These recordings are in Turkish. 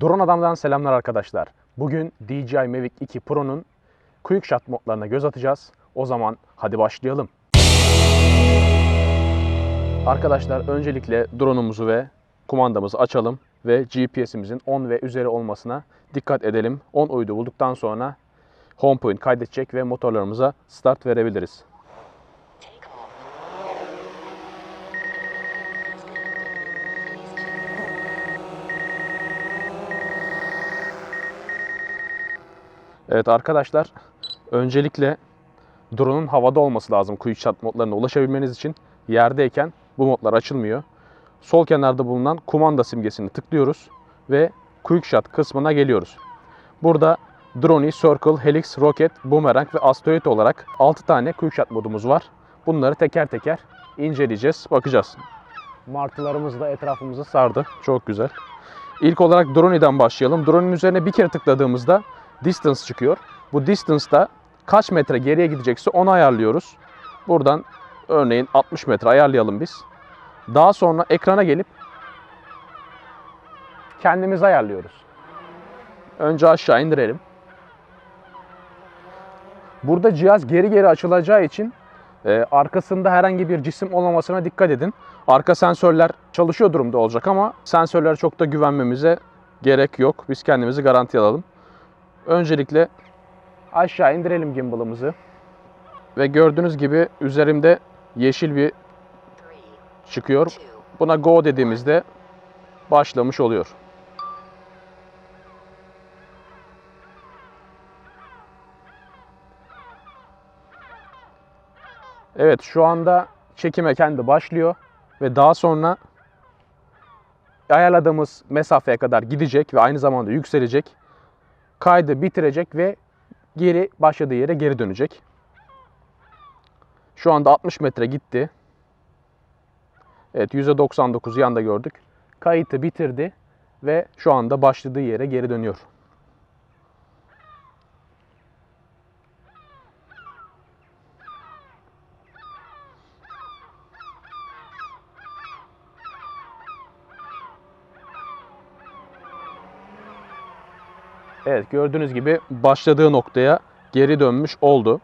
Drone Adam'dan selamlar arkadaşlar. Bugün DJI Mavic 2 Pro'nun Quick Shot modlarına göz atacağız. O zaman hadi başlayalım. Arkadaşlar öncelikle drone'umuzu ve kumandamızı açalım ve GPS'imizin 10 ve üzeri olmasına dikkat edelim. 10 uydu bulduktan sonra home point kaydedecek ve motorlarımıza start verebiliriz. Evet arkadaşlar, öncelikle drone'un havada olması lazım quick shot modlarına ulaşabilmeniz için. Yerdeyken bu modlar açılmıyor. Sol kenarda bulunan kumanda simgesini tıklıyoruz ve quick shot kısmına geliyoruz. Burada Drone, Circle, Helix, Rocket, Boomerang ve Asteroid olarak 6 tane quick shot modumuz var. Bunları teker teker inceleyeceğiz, bakacağız. Martılarımız da etrafımızı sardı. Çok güzel. İlk olarak Drone'den başlayalım. Drone'un üzerine bir kere tıkladığımızda distance çıkıyor. Bu distance'da kaç metre geriye gidecekse onu ayarlıyoruz. Buradan örneğin 60 metre ayarlayalım biz. Daha sonra ekrana gelip kendimiz ayarlıyoruz. Önce aşağı indirelim. Burada cihaz geri geri açılacağı için e, arkasında herhangi bir cisim olmamasına dikkat edin. Arka sensörler çalışıyor durumda olacak ama sensörlere çok da güvenmemize gerek yok. Biz kendimizi garantiye alalım. Öncelikle aşağı indirelim gimbal'ımızı. Ve gördüğünüz gibi üzerimde yeşil bir çıkıyor. Buna go dediğimizde başlamış oluyor. Evet şu anda çekime kendi başlıyor ve daha sonra ayarladığımız mesafeye kadar gidecek ve aynı zamanda yükselecek. Kaydı bitirecek ve geri başladığı yere geri dönecek. Şu anda 60 metre gitti. Evet %99 yanda gördük. Kayıtı bitirdi ve şu anda başladığı yere geri dönüyor. Evet gördüğünüz gibi başladığı noktaya geri dönmüş oldu.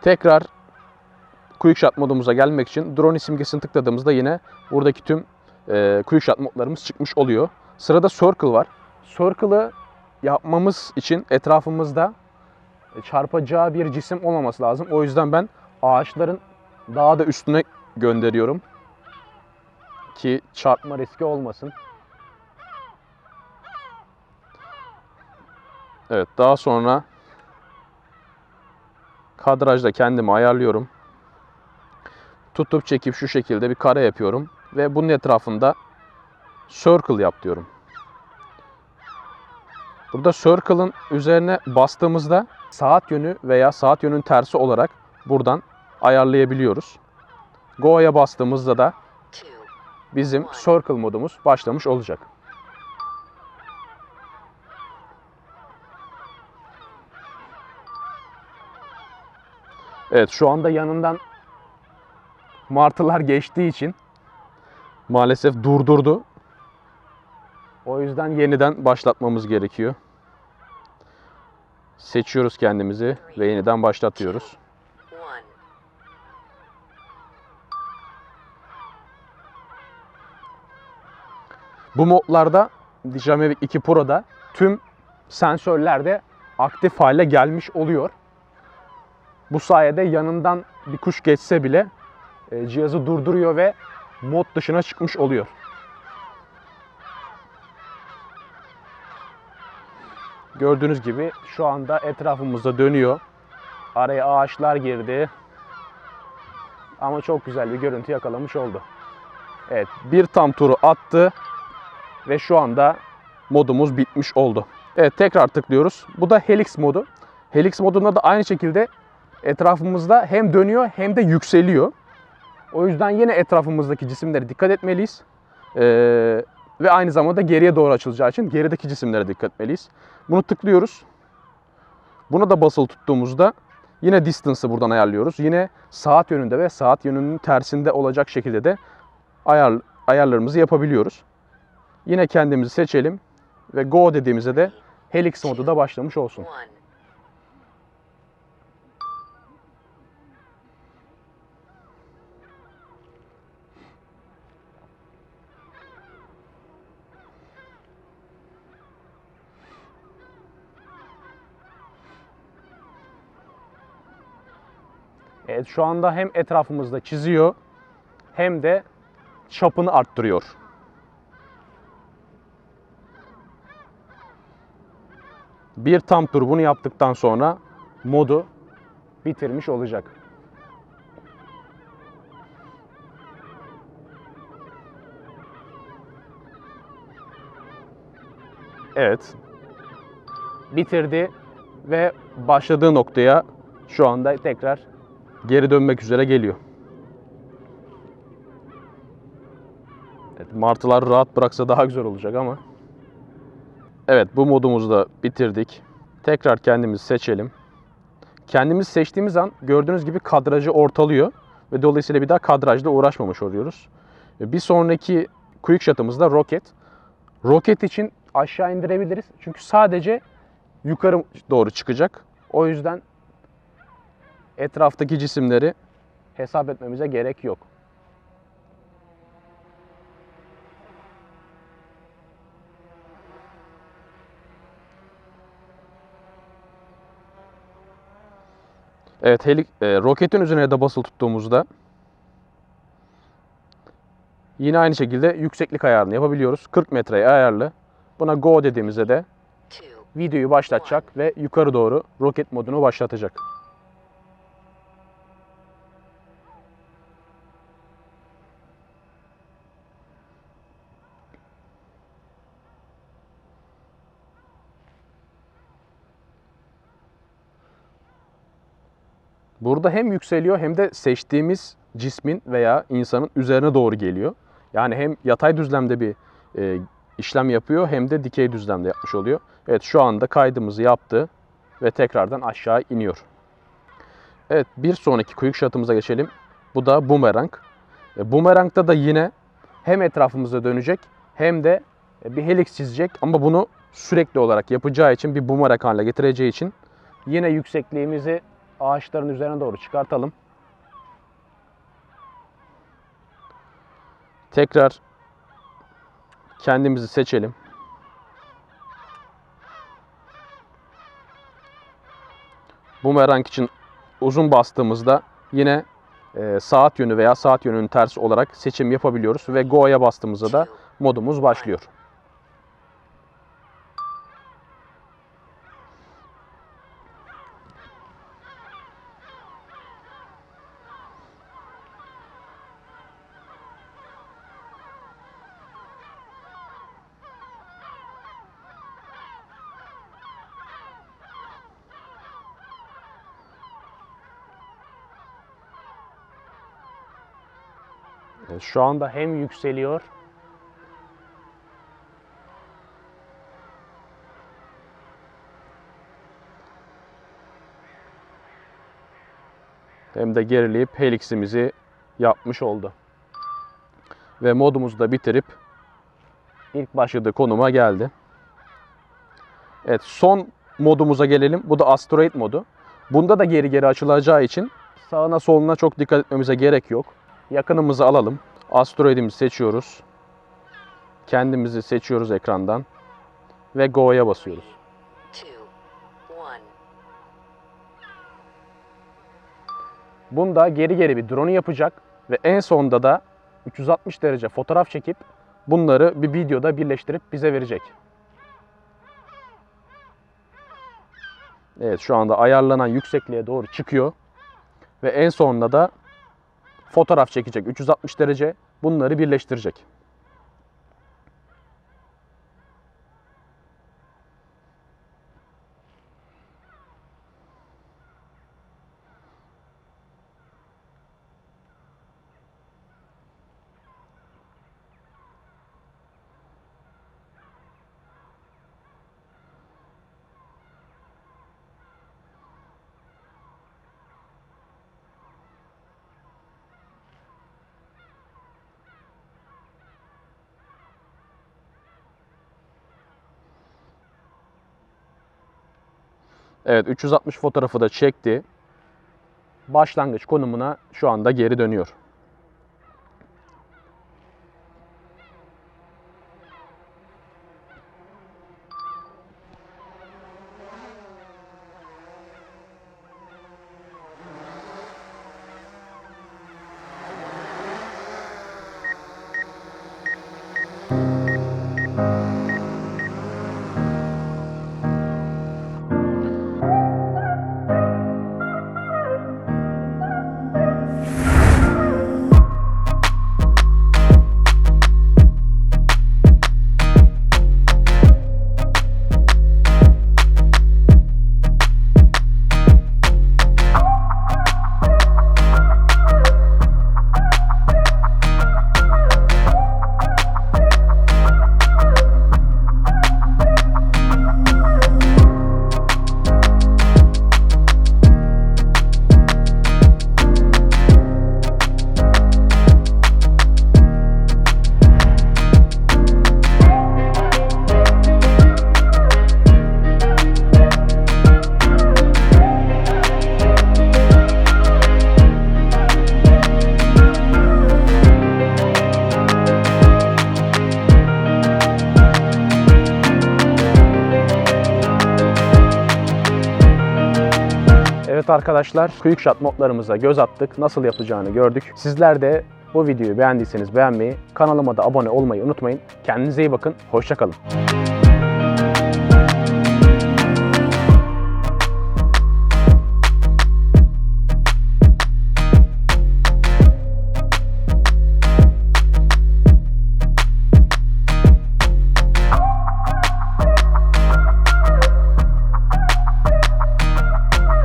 Tekrar Quick Shot modumuza gelmek için drone simgesini tıkladığımızda yine buradaki tüm e, Quick Shot modlarımız çıkmış oluyor. Sırada Circle var. Circle'ı yapmamız için etrafımızda çarpacağı bir cisim olmaması lazım. O yüzden ben ağaçların daha da üstüne gönderiyorum. Ki çarpma riski olmasın. Evet daha sonra kadrajda kendimi ayarlıyorum. Tutup çekip şu şekilde bir kare yapıyorum. Ve bunun etrafında circle yap diyorum. Burada circle'ın üzerine bastığımızda saat yönü veya saat yönünün tersi olarak buradan ayarlayabiliyoruz. Go'ya bastığımızda da bizim circle modumuz başlamış olacak. Evet şu anda yanından martılar geçtiği için maalesef durdurdu. O yüzden yeniden başlatmamız gerekiyor. Seçiyoruz kendimizi ve yeniden başlatıyoruz. Bu modlarda DJI Mavic 2 Pro'da tüm sensörler de aktif hale gelmiş oluyor. Bu sayede yanından bir kuş geçse bile e, cihazı durduruyor ve mod dışına çıkmış oluyor. Gördüğünüz gibi şu anda etrafımızda dönüyor. Araya ağaçlar girdi. Ama çok güzel bir görüntü yakalamış oldu. Evet, bir tam turu attı ve şu anda modumuz bitmiş oldu. Evet, tekrar tıklıyoruz. Bu da Helix modu. Helix modunda da aynı şekilde etrafımızda hem dönüyor hem de yükseliyor. O yüzden yine etrafımızdaki cisimlere dikkat etmeliyiz. Ee, ve aynı zamanda geriye doğru açılacağı için gerideki cisimlere dikkat etmeliyiz. Bunu tıklıyoruz. Buna da basılı tuttuğumuzda yine distance'ı buradan ayarlıyoruz. Yine saat yönünde ve saat yönünün tersinde olacak şekilde de ayar, ayarlarımızı yapabiliyoruz. Yine kendimizi seçelim ve go dediğimizde de helix modu da başlamış olsun. Evet şu anda hem etrafımızda çiziyor hem de çapını arttırıyor. Bir tam tur bunu yaptıktan sonra modu bitirmiş olacak. Evet. Bitirdi ve başladığı noktaya şu anda tekrar geri dönmek üzere geliyor. Evet, martılar rahat bıraksa daha güzel olacak ama. Evet bu modumuzu da bitirdik. Tekrar kendimizi seçelim. Kendimizi seçtiğimiz an gördüğünüz gibi kadrajı ortalıyor. Ve dolayısıyla bir daha kadrajla uğraşmamış oluyoruz. Bir sonraki quick shot'ımız da roket. Roket için aşağı indirebiliriz. Çünkü sadece yukarı doğru çıkacak. O yüzden etraftaki cisimleri hesap etmemize gerek yok. Evet, heli- e, roketin üzerine de basılı tuttuğumuzda yine aynı şekilde yükseklik ayarını yapabiliyoruz. 40 metreye ayarlı. Buna go dediğimizde de videoyu başlatacak ve yukarı doğru roket modunu başlatacak. Burada hem yükseliyor hem de seçtiğimiz cismin veya insanın üzerine doğru geliyor. Yani hem yatay düzlemde bir e, işlem yapıyor hem de dikey düzlemde yapmış oluyor. Evet şu anda kaydımızı yaptı ve tekrardan aşağı iniyor. Evet bir sonraki quick shot'ımıza geçelim. Bu da boomerang. E, boomerang'da da yine hem etrafımıza dönecek hem de e, bir helix çizecek ama bunu sürekli olarak yapacağı için bir boomerang haline getireceği için yine yüksekliğimizi ağaçların üzerine doğru çıkartalım. Tekrar kendimizi seçelim. Bumerang için uzun bastığımızda yine e, saat yönü veya saat yönünün tersi olarak seçim yapabiliyoruz ve Go'ya bastığımızda da modumuz başlıyor. E, Şu anda hem yükseliyor hem de gerileyip heliximizi yapmış oldu. Ve modumuzu da bitirip ilk başladığı konuma geldi. Evet son modumuza gelelim. Bu da asteroid modu. Bunda da geri geri açılacağı için sağına soluna çok dikkat etmemize gerek yok. Yakınımızı alalım. Asteroidimizi seçiyoruz. Kendimizi seçiyoruz ekrandan. Ve Go'ya basıyoruz. Bunda geri geri bir drone yapacak ve en sonunda da 360 derece fotoğraf çekip bunları bir videoda birleştirip bize verecek. Evet şu anda ayarlanan yüksekliğe doğru çıkıyor ve en sonunda da fotoğraf çekecek 360 derece bunları birleştirecek. Evet 360 fotoğrafı da çekti. Başlangıç konumuna şu anda geri dönüyor. Evet arkadaşlar, Quick Shot modlarımıza göz attık. Nasıl yapacağını gördük. Sizler de bu videoyu beğendiyseniz beğenmeyi, kanalıma da abone olmayı unutmayın. Kendinize iyi bakın, hoşçakalın.